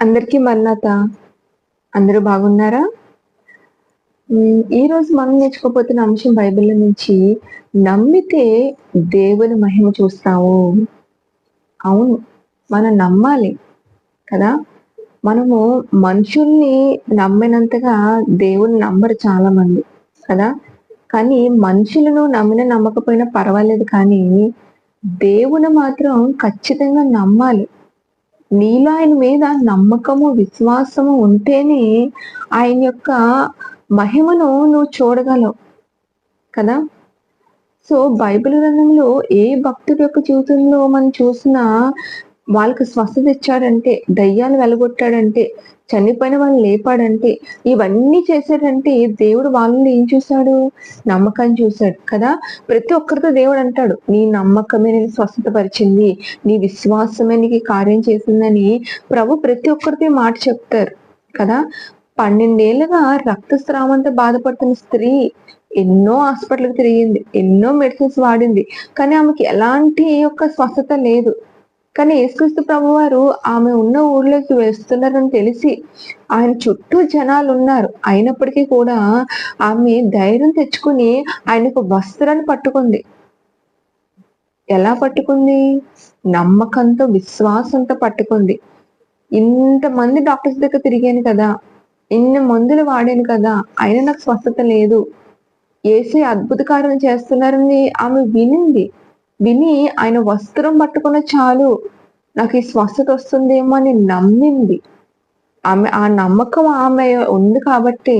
అందరికీ మన్నత అందరూ బాగున్నారా? ఈరోజు మనం నేర్చుకోబోతున్న అంశం బైబిల్ నుంచి నమ్మితే దేవుని మహిమ చూస్తావు. అవును మనం నమ్మాలి కదా? మనము మనుషుల్ని నమ్మినంతగా దేవుని నమ్మరు చాలా మంది కదా? కానీ మనుషులను నమ్మిన నమ్మకపోయినా పర్వాలేదు కానీ దేవుని మాత్రం ఖచ్చితంగా నమ్మాలి. నీలో ఆయన మీద నమ్మకము విశ్వాసము ఉంటేనే ఆయన యొక్క మహిమను నువ్వు చూడగలవు. కదా? సో బైబిల్ గ్రంథంలో ఏ భక్తుడి యొక్క జీవితంలో మనం చూసినా వాళ్ళకి స్వస్థత ఇచ్చాడంటే దయ్యాలు వెలగొట్టాడంటే చనిపోయిన వాళ్ళు లేపాడంటే ఇవన్నీ చేశాడంటే దేవుడు వాళ్ళని ఏం చూశాడు? నమ్మకాన్ని చూశాడు కదా? ప్రతి ఒక్కరితో దేవుడు అంటాడు నీ నమ్మకమే నేను స్వస్థత పరిచింది నీ విశ్వాసమే నీకు కార్యం చేసిందని ప్రభు ప్రతి ఒక్కరితో మాట చెప్తారు కదా? పన్నెండేళ్ళుగా రక్తస్రావంతో బాధపడుతున్న స్త్రీ ఎన్నో హాస్పిటల్కి తిరిగింది ఎన్నో మెడిసిన్స్ వాడింది కానీ ఆమెకి ఎలాంటి యొక్క స్వస్థత లేదు. కానీ యేసుక్రీస్తు ప్రభు వారు ఆమె ఉన్న ఊర్లోకి వేస్తున్నారని తెలిసి ఆయన చుట్టూ జనాలు ఉన్నారు అయినప్పటికీ కూడా ఆమె ధైర్యం తెచ్చుకుని ఆయనకు వస్త్రాన్ని పట్టుకుంది. ఎలా పట్టుకుంది? నమ్మకంతో విశ్వాసంతో పట్టుకుంది. ఇంతమంది డాక్టర్స్ దగ్గర తిరిగాను కదా ఇన్ని మందులు వాడాను కదా అయినా నాకు స్వస్థత లేదు. ఏసీ అద్భుత కార్యం చేస్తున్నారని ఆమె వినింది. విని ఆయన వస్త్రం పట్టుకున్న చాలు. నాకు ఈ స్వస్థత వస్తుందేమో అని నమ్మింది. ఆమె ఆ నమ్మకం ఆమె ఉంది కాబట్టి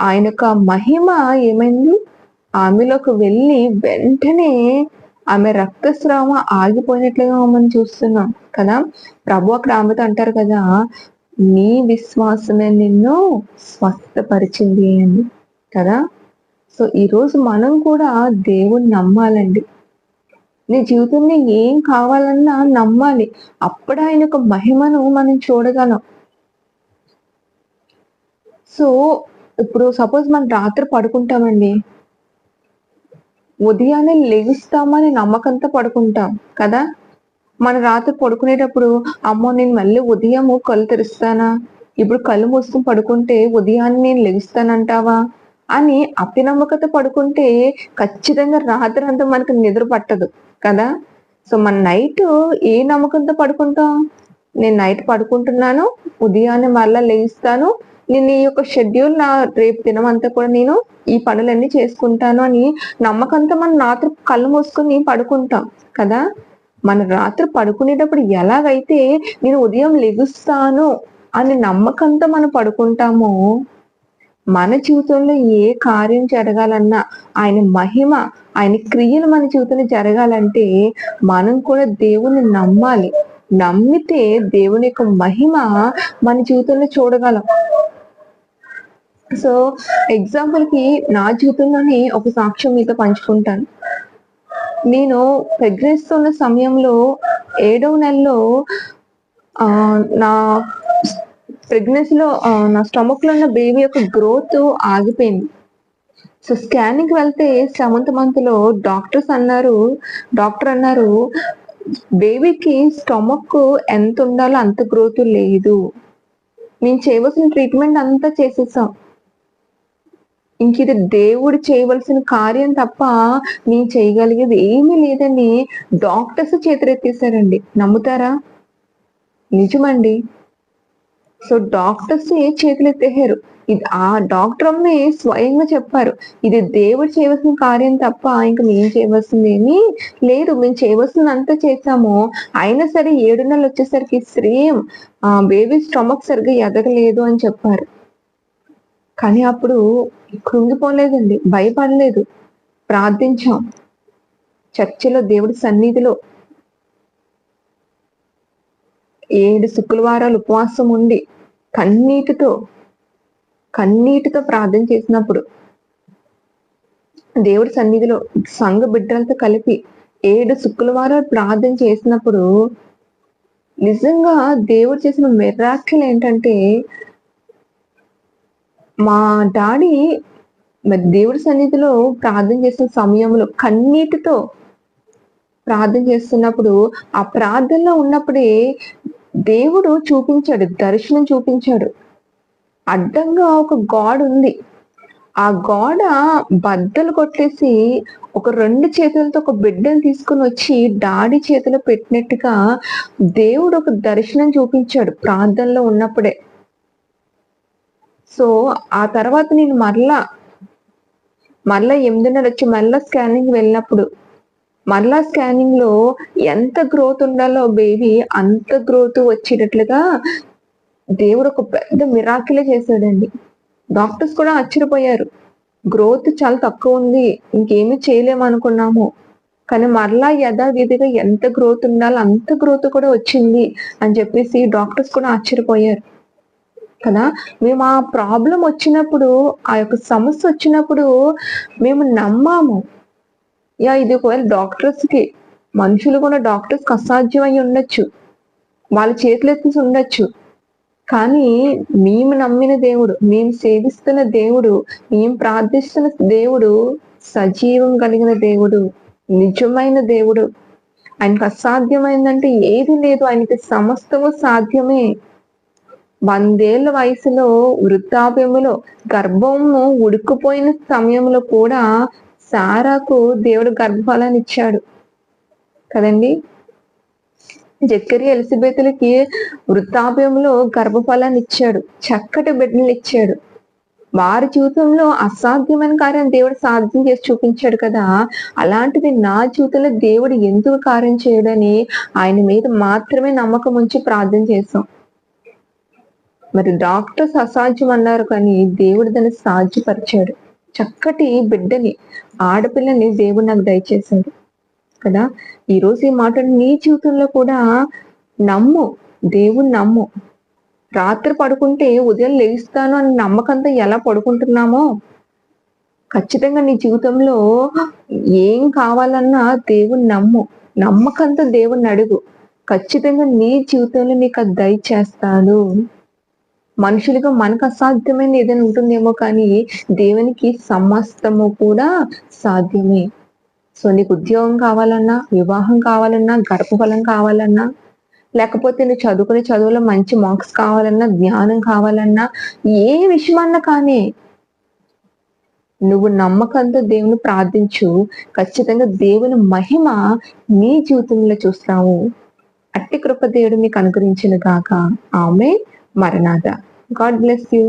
ఆయన యొక్క మహిమ ఏమైంది? ఆమెలోకి వెళ్ళి వెంటనే ఆమె రక్తస్రావం ఆగిపోయినట్లుగా మనం చూస్తున్నాం కదా. ప్రభు అక్కడ ఆమెతో అంటారు కదా నీ విశ్వాసమే నిన్ను స్వస్థపరిచింది అని కదా. సో ఈరోజు మనం కూడా దేవుణ్ణి నమ్మాలండి. నీ జీవితంలో ఏం కావాలన్నా నమ్మాలి. అప్పుడు ఆయన యొక్క మహిమను మనం చూడగలం. సో ఇప్పుడు సపోజ్ మనం రాత్రి పడుకుంటామండి. ఉదయాన్నే లెగుస్తామని నమ్మకంతో పడుకుంటాం కదా? మన రాత్రి పడుకునేటప్పుడు అమ్మో నేను మళ్ళీ ఉదయం కళ్ళు తెరుస్తానా? ఇప్పుడు కళ్ళు మూసుకుని పడుకుంటే ఉదయాన్నే నేను లెగుస్తానంటావా అని అతినమ్మకత పడుకుంటే ఖచ్చితంగా రాత్రి అంతా మనకు నిద్ర పట్టదు కదా? సో మన నైట్ ఏ నమ్మకంతో పడుకుంటాం? నేను నైట్ పడుకుంటున్నాను ఉదయాన్నే మళ్ళా లేస్తాను నేను ఈ యొక్క షెడ్యూల్ నా రేపు తినమంతా కూడా నేను ఈ పనులన్నీ చేసుకుంటాను అని నమ్మకంతో మనం రాత్రి కళ్ళు మూసుకొని పడుకుంటాం కదా? మన రాత్రి పడుకునేటప్పుడు ఎలాగైతే నేను ఉదయం లెగుస్తాను అని నమ్మకంతో మనం పడుకుంటామో మన జీవితంలో ఏ కార్యం జరగాలన్నా ఆయన మహిమ ఆయన క్రియలు మన జీవితంలో జరగాలంటే మనం కూడా దేవుని నమ్మాలి. నమ్మితే దేవుని యొక్క మహిమ మన జీవితంలో చూడగలం. సో ఎగ్జాంపుల్కి నా జీవితంలోనే ఒక సాక్ష్యం మీతో పంచుకుంటాను. నేను ప్రెగ్నెన్స్ ఉన్న సమయంలో ఏడవ నెలలో నా ప్రెగ్నెన్సీలో నా స్టమక్లో ఉన్న బేబీ యొక్క గ్రోత్ ఆగిపోయింది. సో స్కానింగ్ వెళ్తే సెవెంత్ మంత్లో డాక్టర్స్ అన్నారు డాక్టర్ అన్నారు బేబీకి స్టమక్ ఎంత ఉండాలో అంత గ్రోత్ లేదు. మేము చేయవలసిన ట్రీట్మెంట్ అంతా చేసేసాం. ఇంక ఇది దేవుడు చేయవలసిన కార్యం తప్ప నేను చేయగలిగేది ఏమీ లేదని డాక్టర్స్ చేతులెత్తేసారండి. నమ్ముతారా? నిజమండి. సో డాక్టర్స్ చేతులు ఎత్తేహారు ఇది ఆ డాక్టర్ అమ్మే స్వయంగా చెప్పారు. ఇది దేవుడు చేయవలసిన కార్యం తప్ప ఇంకా మేము చేయవలసింది ఏమీ లేదు. మేము చేయవలసింది అంతా చేసాము అయినా సరే ఏడు నెలలు వచ్చేసరికి సేమ్ ఆ బేబీ స్టమక్ సరిగ్గా ఎదగలేదు అని చెప్పారు. కానీ అప్పుడు కృంగిపోలేదండి. భయపడలేదు. ప్రార్థించాం. చర్చిలో దేవుడి సన్నిధిలో ఏడు శుక్రవారాలు ఉపవాసం ఉండి కన్నీటితో కన్నీటితో ప్రార్థన చేసినప్పుడు దేవుడి సన్నిధిలో సంఘ బిడ్డలతో కలిపి ఏడు శుక్రవారాలు ప్రార్థన చేసినప్పుడు నిజంగా దేవుడు చేసిన మెరాకిల్ ఏంటంటే మా డాడీ మరి దేవుడి సన్నిధిలో ప్రార్థన చేసిన సమయంలో కన్నీటితో ప్రార్థన చేస్తున్నప్పుడు ఆ ప్రార్థనలో ఉన్నప్పుడే దేవుడు చూపించాడు దర్శనం చూపించాడు. అడ్డంగా ఒక గోడ ఉంది. ఆ గోడ బద్దలు కొట్టేసి ఒక రెండు చేతులతో ఒక బిడ్డను తీసుకుని వచ్చి డాడీ చేతిలో పెట్టినట్టుగా దేవుడు ఒక దర్శనం చూపించాడు ప్రార్థనలో ఉన్నప్పుడే. సో ఆ తర్వాత నేను మరలా మళ్ళా ఎనిమిదిన్నర వచ్చి మళ్ళా స్కానింగ్ వెళ్ళినప్పుడు మరలా స్కానింగ్లో ఎంత గ్రోత్ ఉండాలో బేబీ అంత గ్రోత్ వచ్చేటట్లుగా దేవుడు ఒక పెద్ద మిరాకిలే చేశాడండి. డాక్టర్స్ కూడా ఆశ్చర్యపోయారు. గ్రోత్ చాలా తక్కువ ఉంది. ఇంకేమీ చేయలేము అనుకున్నాము. కానీ మరలా యథావిధిగా ఎంత గ్రోత్ ఉండాలో అంత గ్రోత్ కూడా వచ్చింది అని చెప్పేసి డాక్టర్స్ కూడా ఆశ్చర్యపోయారు. కదా? మేము ఆ ప్రాబ్లం వచ్చినప్పుడు ఆ యొక్క సమస్య వచ్చినప్పుడు మేము నమ్మాము. యా ఇది ఒకవేళ డాక్టర్స్కి మనుషులు కూడా డాక్టర్స్కి అసాధ్యం ఉండొచ్చు. వాళ్ళ చేతులెత్తి ఉండొచ్చు. కానీ మేము నమ్మిన దేవుడు మేము సేవిస్తున్న దేవుడు మేము ప్రార్థిస్తున్న దేవుడు సజీవం కలిగిన దేవుడు నిజమైన దేవుడు. ఆయనకు అసాధ్యమైందంటే ఏది లేదు. ఆయనకి సమస్తము సాధ్యమే. వందేళ్ళ వయసులో వృద్ధాప్యములో గర్భము ఉడుకుపోయిన సమయంలో కూడా సారాకు దేవుడు గర్భఫలాన్ని ఇచ్చాడు. కదండి? జక్కరి ఎలిజబెతులకి వృత్తాప్యంలో గర్భఫలాన్ని ఇచ్చాడు. చక్కటి బిడ్డలు ఇచ్చాడు. వారి జీవితంలో అసాధ్యమైన కార్యం దేవుడు సాధ్యం చేసి చూపించాడు కదా. అలాంటిది నా జీవితంలో దేవుడు ఎందుకు కార్యం చేయడని ఆయన మీద మాత్రమే నమ్మకం ఉంచి ప్రార్థన చేశాం. మరి డాక్టర్స్ అసాధ్యం అన్నారు కానీ దేవుడు దాన్ని సాధ్యపరిచాడు. చక్కటి బిడ్డని ఆడపిల్లని దేవుడు నాకు దయచేశాడు. కదా? ఈరోజు ఈ మాటలు నీ జీవితంలో కూడా నమ్ము. దేవుని నమ్ము. రాత్రి పడుకుంటే ఉదయం లేస్తాను అని నమ్మకంతో ఎలా పడుకుంటున్నామో? ఖచ్చితంగా నీ జీవితంలో ఏం కావాలన్నా దేవుని నమ్ము. నమ్మకంతో దేవుని అడుగు. ఖచ్చితంగా నీ జీవితంలో నీకు అది దయచేస్తాడు. మనుషులుగా మనకు అసాధ్యమైన ఏదైనా ఉంటుందేమో కానీ దేవునికి సమస్తము కూడా సాధ్యమే. సో నీకు ఉద్యోగం కావాలన్నా వివాహం కావాలన్నా గర్భఫలం కావాలన్నా లేకపోతే నువ్వు చదువుకునే చదువులో మంచి మార్క్స్ కావాలన్నా జ్ఞానం కావాలన్నా ఏ విషయమన్నా కానీ నువ్వు నమ్మకంతో దేవుని ప్రార్థించు. ఖచ్చితంగా దేవుని మహిమ నీ జీవితంలో చూస్తావు. అట్టి కృప దేవుడు మీకు అనుగ్రహించిన గాక. ఆమె మరణాథ గాడ్ బ్లెస్ యూ